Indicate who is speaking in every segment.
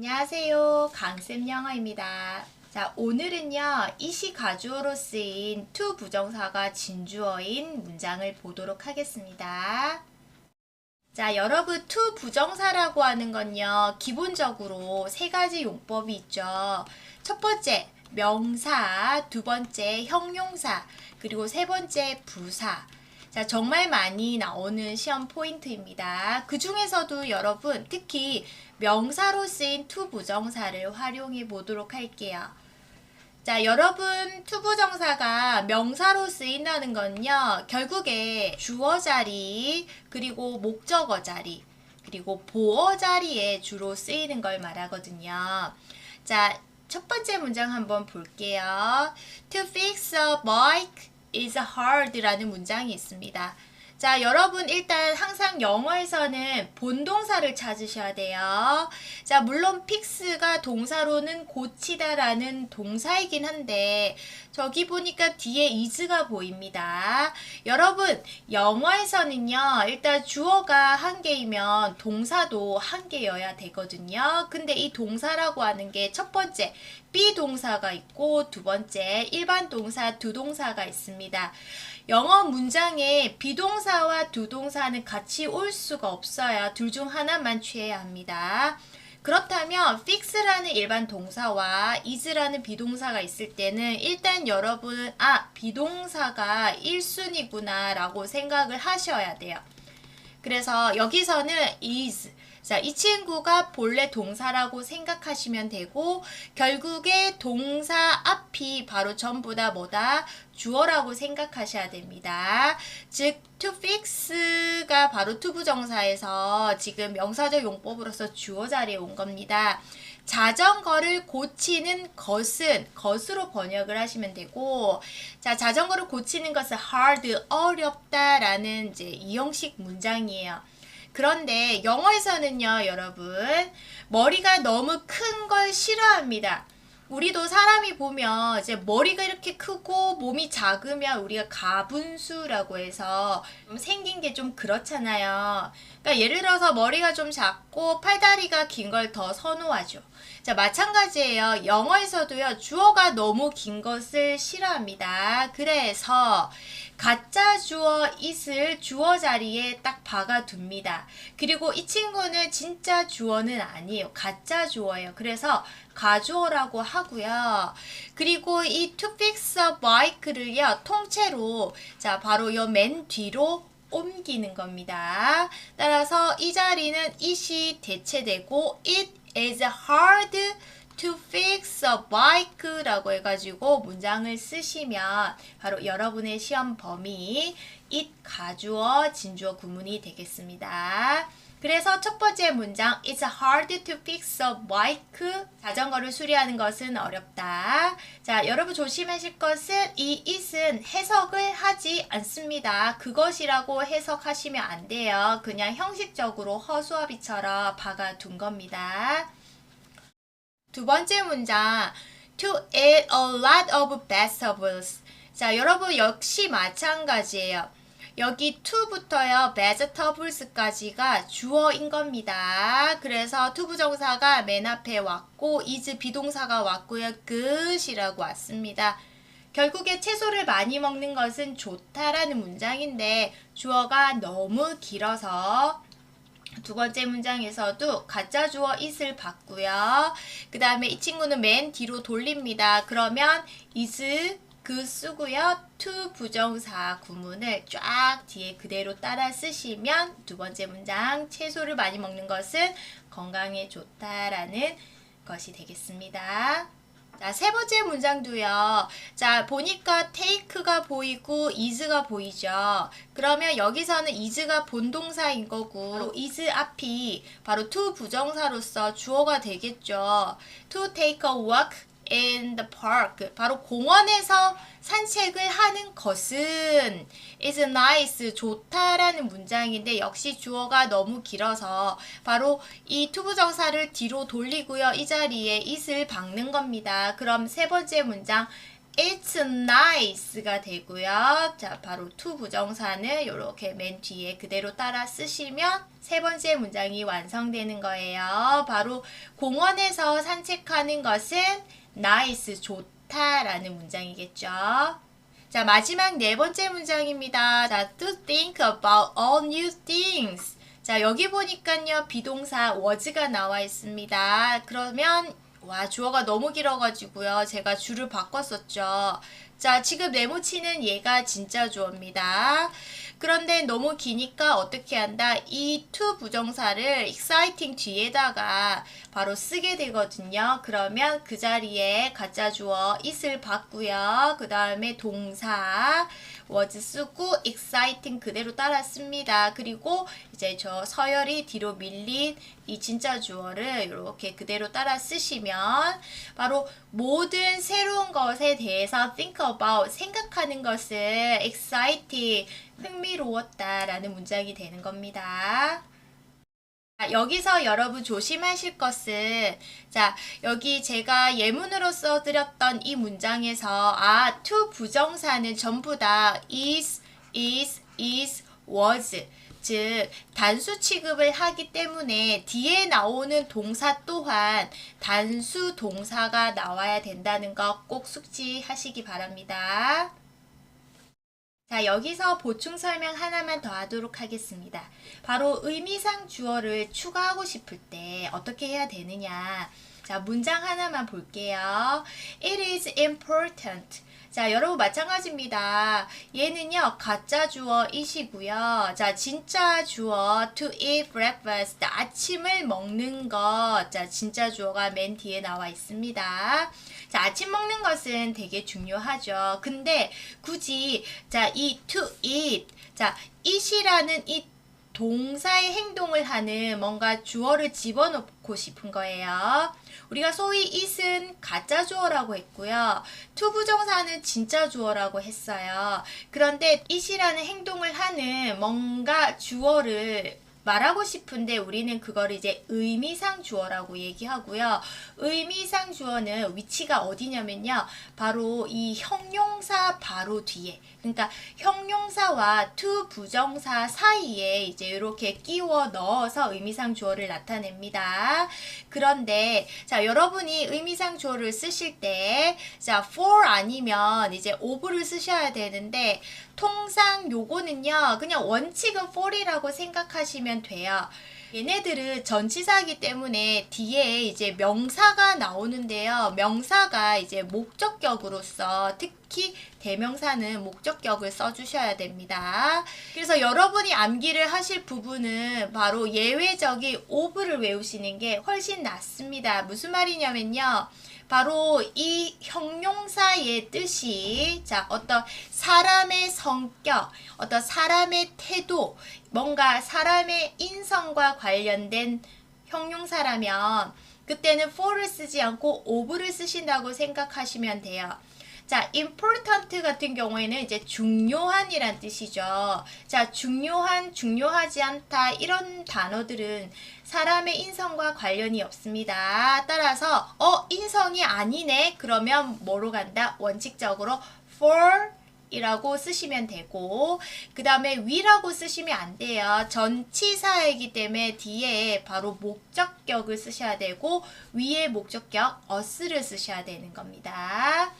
Speaker 1: 안녕하세요. 강쌤 영어입니다. 자, 오늘은요, 이시 가주어로 쓰인 to 부정사가 진주어인 문장을 보도록 하겠습니다. 자, 여러분, to 부정사라고 하는 건요, 기본적으로 세 가지 용법이 있죠. 첫 번째, 명사, 두 번째, 형용사, 그리고 세 번째, 부사. 자, 정말 많이 나오는 시험 포인트입니다. 그 중에서도 여러분, 특히 명사로 쓰인 to 부정사를 활용해 보도록 할게요. 자, 여러분, to 부정사가 명사로 쓰인다는 건요, 결국에 주어 자리, 그리고 목적어 자리, 그리고 보어 자리에 주로 쓰이는 걸 말하거든요. 자, 첫 번째 문장 한번 볼게요. To fix a bike is hard라는 문장이 있습니다. 자, 여러분 일단 항상 영어에서는 본동사를 찾으셔야 돼요. 자, 물론 fix가 동사로는 고치다라는 동사이긴 한데 저기 보니까 뒤에 is가 보입니다. 여러분, 영어에서는요. 일단 주어가 한 개이면 동사도 한 개여야 되거든요. 근데 이 동사라고 하는 게 첫 번째 비동사가 있고 두 번째 일반 동사 두 동사가 있습니다. 영어 문장에 비동사와 두 동사는 같이 올 수가 없어요. 둘 중 하나만 취해야 합니다. 그렇다면 fix라는 일반 동사와 is라는 비동사가 있을 때는 일단 여러분은 아 비동사가 1순위구나 라고 생각을 하셔야 돼요. 그래서 여기서는 is 자, 이 친구가 본래 동사라고 생각하시면 되고 결국에 동사 앞이 바로 전부 다 뭐다? 주어라고 생각하셔야 됩니다. 즉 to fix가 바로 to 부정사에서 지금 명사적 용법으로서 주어 자리에 온 겁니다. 자전거를 고치는 것은 것으로 번역을 하시면 되고 자 자전거를 고치는 것은 hard 어렵다라는 이제 이형식 문장이에요. 그런데 영어에서는요, 여러분, 머리가 너무 큰 걸 싫어합니다. 우리도 사람이 보면 이제 머리가 이렇게 크고 몸이 작으면 우리가 가분수라고 해서 생긴 게 좀 그렇잖아요. 그러니까 예를 들어서 머리가 좀 작고 팔다리가 긴 걸 더 선호하죠. 자, 마찬가지예요. 영어에서도요, 주어가 너무 긴 것을 싫어합니다. 그래서 가짜 주어 it을 주어 자리에 딱 박아둡니다. 그리고 이 친구는 진짜 주어는 아니에요. 가짜 주어예요. 그래서 가주어라고 하고요. 그리고 이 to fix a bike를요, 통째로, 자, 바로 요 맨 뒤로 옮기는 겁니다. 따라서 이 자리는 it이 대체되고 it is hard fix a bike라고 해가지고 문장을 쓰시면 바로 여러분의 시험 범위 it 가주어 진주어 구문이 되겠습니다. 그래서 첫 번째 문장 It's hard to fix a bike. 자전거를 수리하는 것은 어렵다. 자, 여러분 조심하실 것은 이 it은 해석을 하지 않습니다. 그것이라고 해석하시면 안 돼요. 그냥 형식적으로 허수아비처럼 박아둔 겁니다. 두 번째 문장 To eat a lot of vegetables. 자, 여러분 역시 마찬가지예요. 여기 to부터요, vegetables까지가 주어인 겁니다. 그래서 to 부정사가 맨 앞에 왔고, is 비동사가 왔고요, good이라고 왔습니다. 결국에 채소를 많이 먹는 것은 좋다라는 문장인데, 주어가 너무 길어서 두 번째 문장에서도 가짜 주어 it을 받고요. 그 다음에 이 친구는 맨 뒤로 돌립니다. 그러면 is 그 쓰고요. to 부정사 구문을 쫙 뒤에 그대로 따라 쓰시면 두 번째 문장 채소를 많이 먹는 것은 건강에 좋다라는 것이 되겠습니다. 자, 세 번째 문장도요. 자, 보니까 take가 보이고 is가 보이죠. 그러면 여기서는 is가 본동사인 거고 is 앞이 바로 to 부정사로서 주어가 되겠죠. to take a walk in the park. 바로 공원에서 산책을 하는 것은 is nice, 좋다라는 문장인데 역시 주어가 너무 길어서 바로 이 투부정사를 뒤로 돌리고요. 이 자리에 is를 박는 겁니다. 그럼 세 번째 문장 it's nice가 되고요. 자, 바로 to 부정사는 이렇게 맨 뒤에 그대로 따라 쓰시면 세 번째 문장이 완성되는 거예요. 바로 공원에서 산책하는 것은 nice, 좋다라는 문장이겠죠. 자, 마지막 네 번째 문장입니다. 자, to think about all new things. 자, 여기 보니까요, 비동사 was가 나와 있습니다. 그러면, 와, 주어가 너무 길어 가지고요. 제가 줄을 바꿨었죠. 자, 지금 네모치는 얘가 진짜 주어입니다. 그런데 너무 기니까 어떻게 한다? 이 to 부정사를 exciting 뒤에다가 바로 쓰게 되거든요. 그러면 그 자리에 가짜 주어 it을 받고요. 그 다음에 동사 was 쓰고 exciting 그대로 따라 씁니다. 그리고 이제 저 서열이 뒤로 밀린 이 진짜 주어를 이렇게 그대로 따라 쓰시면 바로 모든 새로운 것에 대해서 think about 생각하는 것을 exciting 흥미로웠다라는 문장이 되는 겁니다. 자, 여기서 여러분 조심하실 것은 자 여기 제가 예문으로 써드렸던 이 문장에서 아 to 부정사는 전부 다 is, is, is, was 즉 단수 취급을 하기 때문에 뒤에 나오는 동사 또한 단수 동사가 나와야 된다는 거꼭 숙지하시기 바랍니다. 자, 여기서 보충 설명 하나만 더 하도록 하겠습니다. 바로 의미상 주어를 추가하고 싶을 때 어떻게 해야 되느냐. 자, 문장 하나만 볼게요. It is important. 자, 여러분 마찬가지입니다. 얘는요, 가짜 주어 이시고요. 자, 진짜 주어 to eat breakfast. 아침을 먹는 것. 자, 진짜 주어가 맨 뒤에 나와 있습니다. 자, 아침 먹는 것은 되게 중요하죠. 근데 굳이 자, 이 to eat. 자, eat이라는 이 동사의 행동을 하는 뭔가 주어를 집어넣고 싶은 거예요. 우리가 소위 it은 가짜 주어라고 했고요. to 부정사는 진짜 주어라고 했어요. 그런데 it이라는 행동을 하는 뭔가 주어를 말하고 싶은데 우리는 그걸 이제 의미상 주어라고 얘기하고요. 의미상 주어는 위치가 어디냐면요. 바로 이 형용사 바로 뒤에. 그러니까 형용사와 to 부정사 사이에 이제 이렇게 끼워 넣어서 의미상 주어를 나타냅니다. 그런데 자, 여러분이 의미상 주어를 쓰실 때 자, for 아니면 이제 of를 쓰셔야 되는데 통상 요거는요. 그냥 원칙은 for이라고 생각하시면 돼요. 얘네들은 전치사이기 때문에 뒤에 이제 명사가 나오는데요. 명사가 이제 목적격으로서 특히 대명사는 목적격을 써주셔야 됩니다. 그래서 여러분이 암기를 하실 부분은 바로 예외적인 of를 외우시는 게 훨씬 낫습니다. 무슨 말이냐면요. 바로 이 형용사의 뜻이 자 어떤 사람의 성격, 어떤 사람의 태도, 뭔가 사람의 인성과 관련된 형용사라면 그때는 for를 쓰지 않고 of를 쓰신다고 생각하시면 돼요. 자, important 같은 경우에는 이제 중요한이란 뜻이죠. 자, 중요한, 중요하지 않다 이런 단어들은 사람의 인성과 관련이 없습니다. 따라서 어, 인성이 아니네. 그러면 뭐로 간다? 원칙적으로 for 이라고 쓰시면 되고 그 다음에 위라고 쓰시면 안 돼요. 전치사이기 때문에 뒤에 바로 목적격을 쓰셔야 되고 위에 목적격 us를 쓰셔야 되는 겁니다.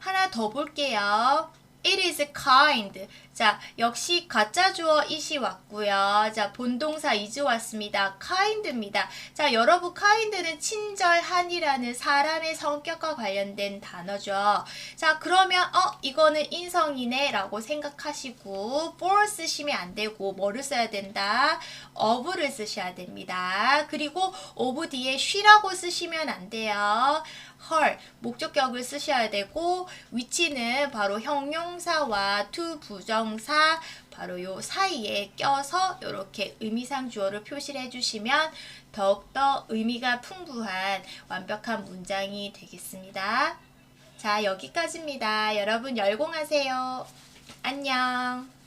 Speaker 1: 하나 더 볼게요. It is kind. 자, 역시 가짜 주어 it이 왔고요. 자, 본동사 is 왔습니다. kind입니다. 자, 여러분 kind는 친절한이라는 사람의 성격과 관련된 단어죠. 자, 그러면 어, 이거는 인성이네 라고 생각하시고 for 쓰시면 안 되고 뭐를 써야 된다? of를 쓰셔야 됩니다. 그리고 of 뒤에 she라고 쓰시면 안 돼요. her 목적격을 쓰셔야 되고 위치는 바로 형용 사와 to 부정사 바로 요 사이에 껴서 이렇게 의미상 주어를 표시를 해주시면 더욱더 의미가 풍부한 완벽한 문장이 되겠습니다. 자 여기까지입니다. 여러분 열공하세요. 안녕.